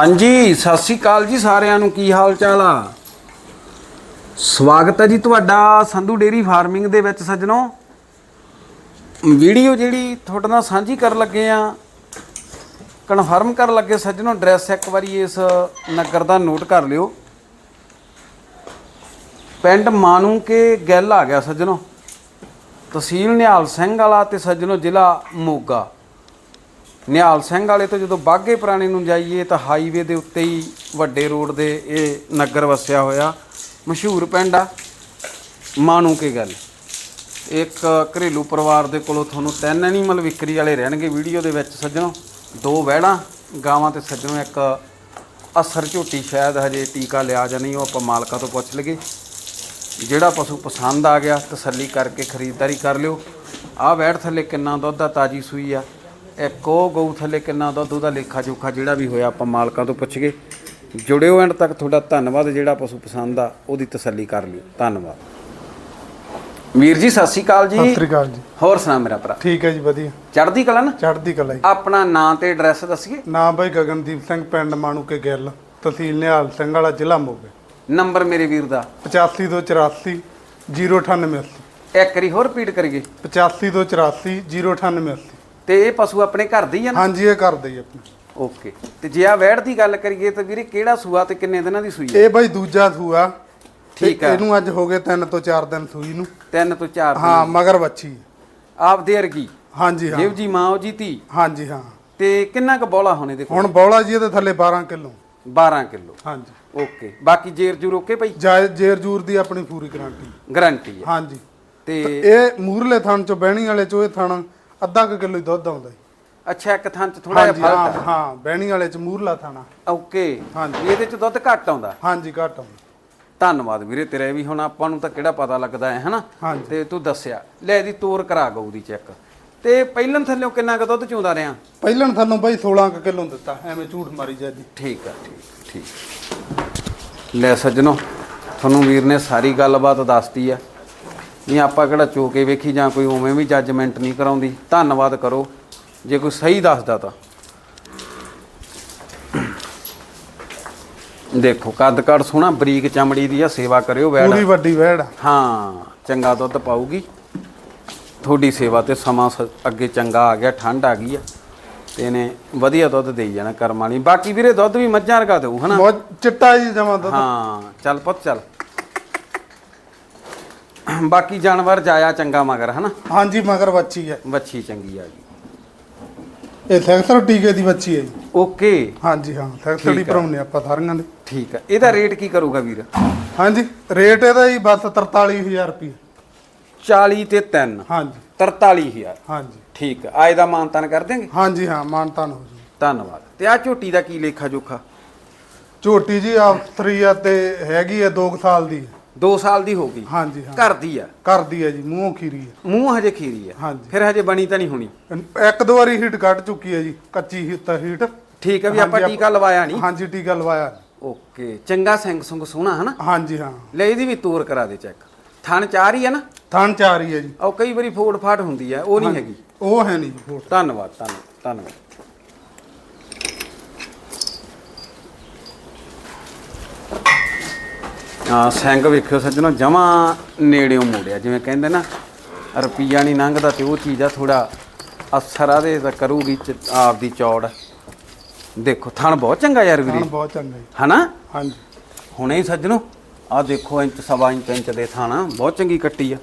ਹਾਂਜੀ, ਸਤਿ ਸ੍ਰੀ ਅਕਾਲ ਜੀ ਸਾਰਿਆਂ ਨੂੰ, ਕੀ ਹਾਲ ਚਾਲ ਆ? ਸਵਾਗਤ ਹੈ ਜੀ ਤੁਹਾਡਾ ਸੰਧੂ ਡੇਰੀ ਫਾਰਮਿੰਗ ਦੇ ਵਿੱਚ ਸੱਜਣੋ। ਵੀਡੀਓ ਜਿਹੜੀ ਤੁਹਾਡੇ ਨਾਲ ਸਾਂਝੀ ਕਰਨ ਲੱਗੇ ਆ, ਕਨਫਰਮ ਕਰਨ ਲੱਗੇ ਸੱਜਣੋ, ਐਡਰੈਸ ਇੱਕ ਵਾਰੀ ਇਸ ਨਗਰ ਦਾ ਨੋਟ ਕਰ ਲਿਓ। ਪਿੰਡ ਮਾਨੂ ਕੇ ਗੱਲ ਆ ਗਿਆ ਸੱਜਣੋ। ਤਹਿਸੀਲ ਨਿਹਾਲ ਸਿੰਘ ਵਾਲਾ ਤੇ ਸੱਜਣੋ ਜ਼ਿਲ੍ਹਾ ਮੋਗਾ। ਨਿਹਾਲ ਸਿੰਘ ਵਾਲੇ ਤੋਂ ਜਦੋਂ ਬਾਗੇ ਪੁਰਾਣੇ ਨੂੰ ਜਾਈਏ ਤਾਂ ਹਾਈਵੇ ਦੇ ਉੱਤੇ ਹੀ ਵੱਡੇ ਰੋਡ ਦੇ ਇਹ ਨਗਰ ਵਸਿਆ ਹੋਇਆ। ਮਸ਼ਹੂਰ ਪਿੰਡ ਆ। ਮਾਣੂ ਕੇ ਗੱਲ। ਇੱਕ ਘਰੇਲੂ ਪਰਿਵਾਰ ਦੇ ਕੋਲੋਂ ਤੁਹਾਨੂੰ ਤਿੰਨ ਐਨੀਮਲ ਵਿਕਰੀ ਵਾਲੇ ਰਹਿਣਗੇ ਵੀਡੀਓ ਦੇ ਵਿੱਚ ਸੱਜਣੋ। ਦੋ ਵਹਿੜਾਂ, ਗਾਵਾਂ ਤੇ ਸੱਜਣੋ ਇੱਕ ਅਸਰ ਝੋਟੀ ਸ਼ਾਇਦ ਹਜੇ ਟੀਕਾ ਲਿਆ ਜਾਂ ਨਹੀਂ, ਉਹ ਆਪਾਂ ਮਾਲਕਾਂ ਤੋਂ ਪੁੱਛ ਲਈਏ। ਜਿਹੜਾ ਪਸ਼ੂ ਪਸੰਦ ਆ ਗਿਆ, ਤਸੱਲੀ ਕਰਕੇ ਖਰੀਦਦਾਰੀ ਕਰ ਲਿਓ। ਆਹ ਵੈੜ ਥੱਲੇ ਕਿੰਨਾ ਦੁੱਧ ਆ, ਤਾਜੀ ਸੂਈ ਆ। ਇੱਕ ਉਹ ਗਊ ਥੱਲੇ ਕਿੰਨਾ ਦੁੱਧ ਉਹਦਾ ਲੇਖਾ ਜੋਖਾ ਜਿਹੜਾ ਵੀ ਹੋਇਆ ਆਪਾਂ ਮਾਲਕਾਂ ਤੋਂ ਪੁੱਛਗੇ ਜੁੜਿਓ ਐਂਡ ਤੱਕ ਤੁਹਾਡਾ ਧੰਨਵਾਦ ਜਿਹੜਾ ਪਸ਼ੂ ਪਸੰਦ ਆ ਉਹਦੀ ਤਸੱਲੀ ਕਰ ਲਿਓ। ਧੰਨਵਾਦ। ਵੀਰ ਜੀ ਸਤਿ ਸ਼੍ਰੀ ਅਕਾਲ ਸਤਿ ਜੀ ਸ੍ਰੀ ਅਕਾਲ ਜੀ। ਹੋਰ ਸੁਣਾ ਮੇਰਾ ਭਰਾ। ਠੀਕ ਹੈ ਜੀ ਵਧੀਆ। ਚੜ੍ਹਦੀ ਕਲਾ ਨਾ? ਚੜ੍ਹਦੀ ਕਲਾ ਜੀ। ਆਪਣਾ ਨਾਂ ਤੇ ਐਡਰੈਸ ਦੱਸੀਏ। ਨਾਮ ਬਾਈ ਗਗਨਦੀਪ ਸਿੰਘ ਪਿੰਡ ਮਾਣੂ ਕੇ ਗਿੱਲ ਤਹਿਸੀਲ ਨਿਹਾਲ ਸਿੰਘ ਵਾਲਾ ਜ਼ਿਲ੍ਹਾ ਮੋਗੇ। ਨੰਬਰ ਮੇਰੇ ਵੀਰ ਦਾ। 85 ਤੋਂ 84 098 ਇੱਕ ਵਾਰੀ ਹੋਰ ਰਿਪੀਟ ਕਰੀਏ। 85 ਤੋਂ 84 098 ਤੇ ਇਹ ਪਸ਼ੂ ਆਪਣੇ ਘਰ ਦੇ ਹੀ ਆ ਨਾ? ਹਾਂਜੀ ਇਹ ਕਰਦੇ ਜੀ ਆਪਣੇ। ਓਕੇ। ਤੇ ਜੇ ਆ ਵੈੜ ਦੀ ਗੱਲ ਕਰੀਏ ਤਾਂ ਵੀਰੇ ਕਿਹੜਾ ਸੂਆ ਤੇ ਕਿੰਨੇ ਦਿਨਾਂ ਦੀ ਸੂਈ ਹੈ ਇਹ ਬਾਈ ਦੂਜਾ ਸੂਆ। ਤੇ ਠੀਕ ਆ। ਇਹਨੂੰ ਅੱਜ ਹੋ ਗਏ 3 ਤੋਂ 4 ਦਿਨ ਸੂਈ ਨੂੰ। ਤਿੰਨ ਤੋਂ ਚਾਰ ਦਿਨ। ਹਾਂ ਮਗਰ ਬੱਚੀ ਆਪ ਦੇ ਵਰਗੀ। ਹਾਂਜੀ ਹਾਂ। ਜਿਵ ਜੀ ਮਾਂ ਉਹ ਜੀ ਧੀ। ਹਾਂਜੀ ਹਾਂ। ਤੇ ਕਿੰਨਾ ਕੁ ਬੋਲਾ ਹੋਣੇ ਦੇ ਹੁਣ ਬੌਲਾ ਜੀ ਇਹਦੇ ਥੱਲੇ 12 ਕਿਲੋ। 12 ਕਿਲੋ। ਹਾਂਜੀ। ਓਕੇ। ਬਾਕੀ ਜੇਰ ਜੂਰ ਓਕੇ ਭਾਈ ਜੇਰ ਜੂਰ ਦੀ ਆਪਣੀ ਪੂਰੀ ਗਾਰੰਟੀ। ਗਾਰੰਟੀ ਹੈ ਹਾਂਜੀ। ਤੇ ਇਹ ਮੂਰਲੇ ਥਣ ਚੋਂ ਬਹਿਣੀ ਵਾਲੇ ਚੋਂ ਇਹ ਥਣ ਅੱਧਾ ਕੁ ਕਿਲੋ ਹੀ ਦੁੱਧ ਆਉਂਦਾ ਜੀ। ਅੱਛਾ ਇੱਕ ਥਾਂ ਚ ਥੋੜਾ ਹਾਂਜੀ ਜਿਹਾ ਹਾਂ ਫ਼ਰਕ ਹਾਂ ਬਹਿਣੀ ਵਾਲੇ ਚ ਮੂਰਲਾ ਥਾਣਾ। ਆ ਓਕੇ। ਹਾਂਜੀ। ਇਹਦੇ ਚ ਦੁੱਧ ਘੱਟ ਆਉਂਦਾ? ਹਾਂਜੀ ਘੱਟ ਆਉਂਦਾ। ਧੰਨਵਾਦ ਵੀਰੇ ਤੇਰਾ ਵੀ। ਹੁਣ ਆਪਾਂ ਨੂੰ ਤਾਂ ਕਿਹੜਾ ਪਤਾ ਲੱਗਦਾ ਹੈ ਹਨਾ? ਹਾਂਜੀ। ਤੇ ਤੂੰ ਦੱਸਿਆ। ਲੈ ਇਹਦੀ ਤੋਰ ਕਰਾ ਗਊ ਦੀ ਚੈੱਕ। ਤੇ ਪਹਿਲਾਂ ਥੱਲੇੋਂ ਕਿੰਨਾ ਕੁ ਦੁੱਧ ਚੋਂਦਾ ਰਿਆਂ ਪਹਿਲਣ ਥਾਨੂੰ ਬਾਈ 16 ਕੁ ਕਿਲੋ ਦਿੱਤਾ। ਐਵੇਂ ਝੂਠ ਮਾਰੀ ਜਾ ਜੀ। ਠੀਕ ਆ ਠੀਕ ਠੀਕ। ਲੈ ਸੱਜਣੋ ਤੁਹਾਨੂੰ ਵੀਰ ਨੇ ਸਾਰੀ ਗੱਲਬਾਤ ਦੱਸਤੀ ਆ। ਨਹੀਂ ਆਪਾਂ ਕਿਹੜਾ ਚੋ ਕੇ ਵੇਖੀ ਜਾਂ ਕੋਈ ਉਵੇਂ ਵੀ ਜੱਜਮੈਂਟ ਨਹੀਂ ਕਰਾਉਂਦੀ। ਧੰਨਵਾਦ ਕਰੋ ਜੇ ਕੋਈ ਸਹੀ ਦੱਸਦਾ ਤਾਂ। ਦੇਖੋ ਕੱਦ ਕੱਦ ਸੋਹਣਾ ਬਰੀਕ ਚਮੜੀ ਦੀ ਆ ਸੇਵਾ ਕਰਿਓ ਵੈੜ। ਪੂਰੀ ਵੱਡੀ ਵਹਿੜ ਆ। ਹਾਂ ਚੰਗਾ ਦੁੱਧ ਪਾਊਗੀ। ਤੁਹਾਡੀ ਸੇਵਾ ਤੇ ਸਮਾਂ ਅੱਗੇ ਚੰਗਾ ਆ ਗਿਆ ਠੰਡ ਆ ਗਈ ਆ ਤੇ ਇਹਨੇ ਵਧੀਆ ਦੁੱਧ ਦੇਈ ਜਾਣਾ ਕਰਮ ਵਾਲੀ। ਬਾਕੀ ਵੀਰੇ ਦੁੱਧ ਵੀ ਮੱਝਾਂ ਵਰਗਾ ਦੇਊ ਹਨਾ? ਬਹੁਤ ਚਿੱਟਾ ਜੀ ਜਮਾ ਦੁੱਧ। ਹਾਂ ਚੱਲ ਪੁੱਤ ਚੱਲ। ਬਾਕੀ ਜਾਨਵਰ ਜਾਇਆ ਚੰਗਾ ਮਗਰ ਹਨਾ? ਹਾਂਜੀ ਮਗਰ ਬੱਚੀ ਹੈ। ਵੱਛੀ ਚੰਗੀ ਆ ਗਈ ਇਹ ਸੈਕਟਰ ਟੀਕੇ ਦੀ ਬੱਚੀ ਹੈ ਜੀ। ਓਕੇ। ਹਾਂਜੀ ਹਾਂ ਸੈਕਟਰ ਦੀ। ਭਰਾਉਨੇ ਆਪਾਂ ਸਾਰੀਆਂ ਦੇ। ਠੀਕ ਆ। ਇਹਦਾ ਰੇਟ ਕੀ ਕਰੂਗਾ ਵੀਰ? ਹਾਂਜੀ ਰੇਟ ਇਹਦਾ ਜੀ ਬਸ 43000 ਰੁਪਏ 40 ਤੇ 3 ਹਾਂਜੀ। 43000 ਹਾਂਜੀ। ਠੀਕ ਆ। ਅੱਜ ਦਾ ਮਾਨਤਾਨ ਕਰ ਦੇਂਗੇ ਹਾਂਜੀ ਹਾਂ ਮਾਨਤਾਨ ਹੋ ਜੀ। ਧੰਨਵਾਦ। ਤੇ ਆ ਝੋਟੀ ਦਾ ਕੀ ਲੇਖਾ ਜੋਖਾ ਝੋਟੀ ਜੀ ਆਫਤਰੀ ਆ ਤੇ ਹੈਗੀ ਹੈ 2 ਸਾਲ ਦੀ। 2 ਸਾਲ ਦੀ ਹੋ ਗਈ। ਹਾਂਜੀ ਹਾਂ। ਘਰ ਦੀ ਆ। ਕਰਦੀ ਹੈ ਜੀ ਮੂੰਹੋਂ ਖੀਰੀ ਹੈ ਮੂੰਹ ਹਜੇ ਖੀਰੀ ਆ। ਹਾਂਜੀ। ਫਿਰ ਹਜੇ ਬਣੀ ਤਾਂ ਨਹੀਂ ਹੋਣੀ। ਇੱਕ ਦੋ ਵਾਰੀ ਹੀਟ ਕੱਢ ਚੁੱਕੀ ਹੈ ਜੀ ਕੱਚੀ ਹੀਟ ਹੀਟ। ਠੀਕ ਆ ਵੀ ਆਪਾਂ ਹਾਂਜੀ, ਟੀਕਾ ਲਵਾਇਆ ਨਹੀਂ। ਹਾਂਜੀ ਟੀਕਾ ਲਵਾਇਆ। ਓਕੇ ਚੰਗਾ ਸਿੰਘ ਸੁੰਗ ਸੋਹਣਾ ਹਨਾ? ਹਾਂਜੀ ਹਾਂ। ਲੈ ਇਹਦੀ ਵੀ ਤੋਰ ਕਰਾ ਦੇ ਚੈੱਕ। ਥਣ ਚਾਰ ਹੀ ਆ ਨਾ? ਥਣ ਚਾਰ ਹੀ ਹੈ ਜੀ। ਉਹ ਕਈ ਵਾਰੀ ਫੋੜ ਫਾਟ ਹੁੰਦੀ ਆ ਉਹ ਨਹੀਂ ਹੈਗੀ। ਉਹ ਹੈ ਨਹੀਂ ਜੀ ਫੋਟ ਧੰਨਵਾਦ ਧੰਨਵਾਦ ਧੰਨਵਾਦ। ਆ ਸਿੰਘ ਵੇਖਿਓ ਸੱਜਣੋ ਜਮਾ ਨੇੜਿਓਂ ਮੋੜਿਆ। ਜਿਵੇਂ ਕਹਿੰਦੇ ਨਾ ਰੁਪਈਆ ਨਹੀਂ ਲੰਘਦਾ ਤੇ ਉਹ ਚੀਜ਼ ਆ ਥੋੜਾ ਅਸਰ ਆ ਦੇ ਤਾਂ ਕਰੂਗੀ ਚ- ਆਪਦੀ ਚੌੜ। ਦੇਖੋ ਥਣ ਬਹੁਤ ਚੰਗਾ ਯਾਰ ਵੀਰੇ। ਬਹੁਤ ਚੰਗਾ ਜੀ। ਹਨਾ? ਹਾਂਜੀ। ਹੁਣੇ ਹੀ ਸੱਜਣੋ ਆ ਦੇਖੋ ਇੰਚ ਸਵਾ ਇੰਚ ਇੰਚ ਦੇ ਥਾਣਾ ਬਹੁਤ ਚੰਗੀ ਕੱਟੀ ਆ।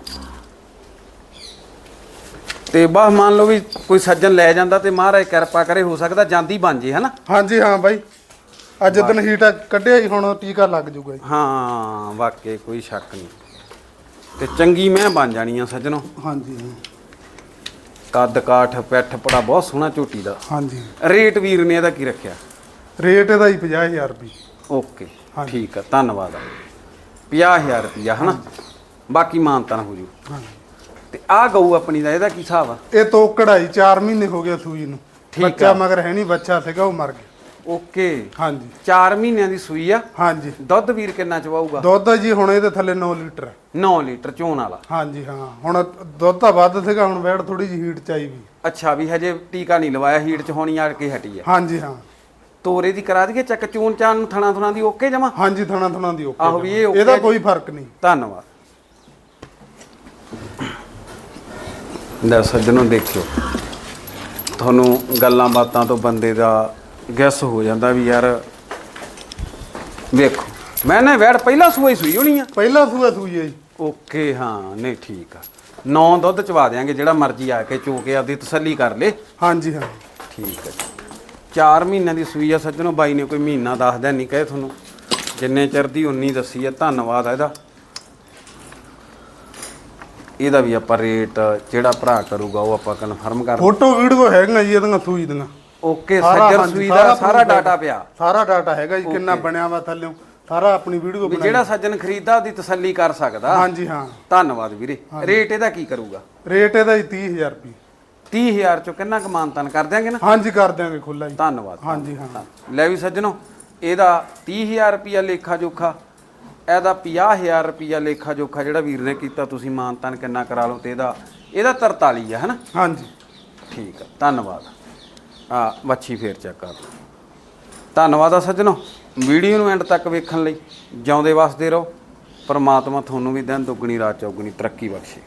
ਤੇ ਬਸ ਮੰਨ ਲਓ ਵੀ ਕੋਈ ਸੱਜਣ ਲੈ ਜਾਂਦਾ ਤੇ ਮਹਾਰਾਜ ਕਿਰਪਾ ਕਰੇ ਹੋ ਸਕਦਾ ਜਾਂਦੀ ਬਣ ਜੇ ਹਨਾ? ਹਾਂਜੀ ਹਾਂ ਬਾਈ। ਅੱਜ ਦਿਨ ਹੀਟ ਕੱਢਿਆ ਜੀ ਹੁਣ ਟੀਕਾ ਲੱਗ ਜੂਗਾ ਜੀ। ਹਾਂ ਵਾਕਈ ਕੋਈ ਸ਼ੱਕ ਨਹੀਂ। ਤੇ ਚੰਗੀ ਮੈਂ ਬਣ ਜਾਣੀ ਆ ਸੱਜਣੋ। ਹਾਂਜੀ ਹਾਂ। ਕੱਦ ਕਾਠ ਪਿੱਠ ਪੜਾ ਬਹੁਤ ਸੋਹਣਾ ਝੋਟੀ ਦਾ। ਹਾਂਜੀ। ਰੇਟ ਵੀਰ ਨੇ ਇਹਦਾ ਕੀ ਰੱਖਿਆ? ਰੇਟ ਇਹਦਾ ਹੀ 50000 ਰੁਪਏ। ਓਕੇ। ਠੀਕ ਆ ਧੰਨਵਾਦ ਆ। 50000 ਰੁਪਿਆ ਹਨਾ? ਬਾਕੀ ਮਾਨਤਾਨ ਹੋ ਜੂ। ਹਾਂਜੀ। ਤੇ ਆ ਗਊ ਆਪਣੀ ਦਾ ਇਹਦਾ ਕੀ ਹਿਸਾਬ ਆ? ਇਹ ਤੋਂ ਕਢਾਈ 4 ਮਹੀਨੇ ਹੋ ਗਏ ਸੂਈ ਨੂੰ। ਬੱਚਾ ਮਗਰ ਹੈ ਨਹੀਂ ਬੱਚਾ ਸੀਗਾ ਉਹ ਮਰ ਗਿਆ। ਓਕੇ। ਹਾਂਜੀ। 4 ਮਹੀਨਿਆਂ ਦੀ ਸੂਈ ਆ। ਹਾਂਜੀ। ਦੁੱਧ ਵੀਰ ਕਿੰਨਾ ਚਵਾਊਗਾ ਦੁੱਧ ਜੀ ਹੁਣ ਇਹਦੇ ਥੱਲੇ 9 ਲੀਟਰ ਹੈ। 9 ਲੀਟਰ ਚੋਣ ਵਾਲਾ। ਹਾਂਜੀ ਹਾਂ। ਹੁਣ ਦੁੱਧ ਤਾਂ ਵੱਧ ਸੀਗਾ ਹੁਣ ਵੈੜ ਥੋੜੀ ਜਿਹੀ ਹੀਟ ਚਾਹੀਦੀ ਅੱਛਾ ਵੀ ਹਜੇ ਟੀਕਾ ਨਹੀਂ ਲਵਾਇਆ ਹੀਟ ਚ ਹੋਣੀ ਆ ਕੇ ਹਟੀ ਆ? ਹਾਂਜੀ ਹਾਂ। ਤੋਰੇ ਦੀ ਕਰਾ ਦਈਏ ਚੱਕ ਚੂਨ ਚਾਨ ਨੂੰ ਥਣਾ ਥਣਾ ਦੀ ਓਕੇ ਜਮਾ? ਹਾਂਜੀ ਥਣਾ ਥਣਾ ਦੀ ਓਕੇ ਆਹੋ ਵੀ ਇਹ okay ਇਹਦਾ ਜੀ। ਕੋਈ ਫ਼ਰਕ ਨਹੀਂ। ਧੰਨਵਾਦ। ਲੈ ਸੱਜਣੋ ਦੇਖਿਓ। ਤੁਹਾਨੂੰ ਗੱਲਾਂ ਬਾਤਾਂ ਤੋਂ ਬੰਦੇ ਦਾ ਗੈਸ ਹੋ ਜਾਂਦਾ ਵੀ ਯਾਰ ਵੇਖੋ ਮੈਂ ਨਾ ਵੈੜ ਪਹਿਲਾਂ ਸੂਈ ਸੂਈ ਹੋਣੀ ਆ। ਪਹਿਲਾ ਸੂਆ ਸੂਈ ਹੈ ਜੀ। ਓਕੇ ਹਾਂ ਨਹੀਂ ਠੀਕ ਆ। ਨੌ ਦੁੱਧ ਚਵਾ ਦਿਆਂਗੇ ਜਿਹੜਾ ਮਰਜ਼ੀ ਆ ਕੇ ਚੋ ਕੇ ਆਪਦੀ ਤਸੱਲੀ ਕਰ ਲੇ। ਹਾਂਜੀ ਹਾਂ। ਠੀਕ ਹੈ 4 ਮਹੀਨਿਆਂ ਦੀ ਸੂਈ ਆ ਸੱਜਣੋ ਬਾਈ ਨੇ ਕੋਈ ਮਹੀਨਾ ਦੱਸਦਾ ਨਹੀਂ ਕਹੇ ਤੁਹਾਨੂੰ। ਜਿੰਨੇ ਚਿਰ ਦੀ 19 ਦੱਸੀ ਆ ਧੰਨਵਾਦ ਆ ਇਹਦਾ। ਇਹਦਾ ਵੀ ਆਪਾਂ ਰੇਟ ਜਿਹੜਾ ਭਰਾ ਕਰੂਗਾ ਉਹ ਆਪਾਂ ਕਨਫਰਮ ਕਰ ਫੋਟੋ ਵੀਡੀਓ ਹੈਗੀਆਂ ਜੀ ਇਹਦੀਆਂ ਸੂਈ ਦੀਆਂ। ਓਕੇ ਸਾਰਾ ਸੱਜਰ ਹਾਂਜੀ, ਸੂਈ ਦਾ ਸਾਰਾ proof ਡਾਟਾ। ਪਿਆ। ਸਾਰਾ ਡਾਟਾ ਹੈਗਾ ਜੀ ਕਿੰਨਾ ਬਣਿਆ ਵਾ ਥੱਲੇ ਸਾਰਾ ਆਪਣੀ ਵੀਡੀਓ ਵੀ ਬਣਾਈ। ਜਿਹੜਾ ਸੱਜਣ ਖਰੀਦਾ ਉਹਦੀ ਤਸੱਲੀ ਕਰ ਸਕਦਾ। ਹਾਂਜੀ ਹਾਂ। ਧੰਨਵਾਦ ਵੀਰੇ। ਰੇਟ ਇਹਦਾ ਕੀ ਕਰੂਗਾ? ਰੇਟ ਇਹਦਾ ਜੀ 30000 ਰੁਪਏ। 30000 ਚੋਂ ਕਿੰਨਾ ਕੁ ਮਾਨਤਨ ਕਰ ਦਿਆਂਗੇ ਨਾ? ਹਾਂਜੀ ਕਰ ਦਿਆਂਗੇ ਖੁੱਲਾ ਜੀ। ਧੰਨਵਾਦ ਹਾਂਜੀ ਹਾਂ। ਲੈ ਵੀ ਸੱਜਣੋ ਇਹਦਾ 30000 ਰੁਪਿਆ ਲੇਖਾ ਜੋਖਾ ਇਹਦਾ 50000 ਰੁਪਿਆ ਲੇਖਾ ਜੋਖਾ ਜਿਹੜਾ ਵੀਰ ਨੇ ਕੀਤਾ ਤੁਸੀਂ ਮਾਨਤਨ ਕਿੰਨਾ ਕਰਾ ਲਓ ਤੇ ਇਹਦਾ ਇਹਦਾ 43 ਆ ਹਨਾ? ਹਾਂਜੀ। ਠੀਕ ਆ ਧੰਨਵਾਦ। ਆ, ਮੱਛੀ ਫੇਰ ਚੈੱਕ ਕਰ। ਲਓ ਧੰਨਵਾਦ ਆ ਸੱਜਣੋ, ਵੀਡੀਓ ਨੂੰ ਐਂਡ ਤੱਕ ਵੇਖਣ ਲਈ। ਜਿਉਂਦੇ ਵਸਦੇ ਰਹੋ। ਪਰਮਾਤਮਾ ਤੁਹਾਨੂੰ ਵੀ ਦਿਨ ਦੁੱਗਣੀ ਰਾਤ ਚੌਗਣੀ ਤਰੱਕੀ ਬਖਸ਼ੇ।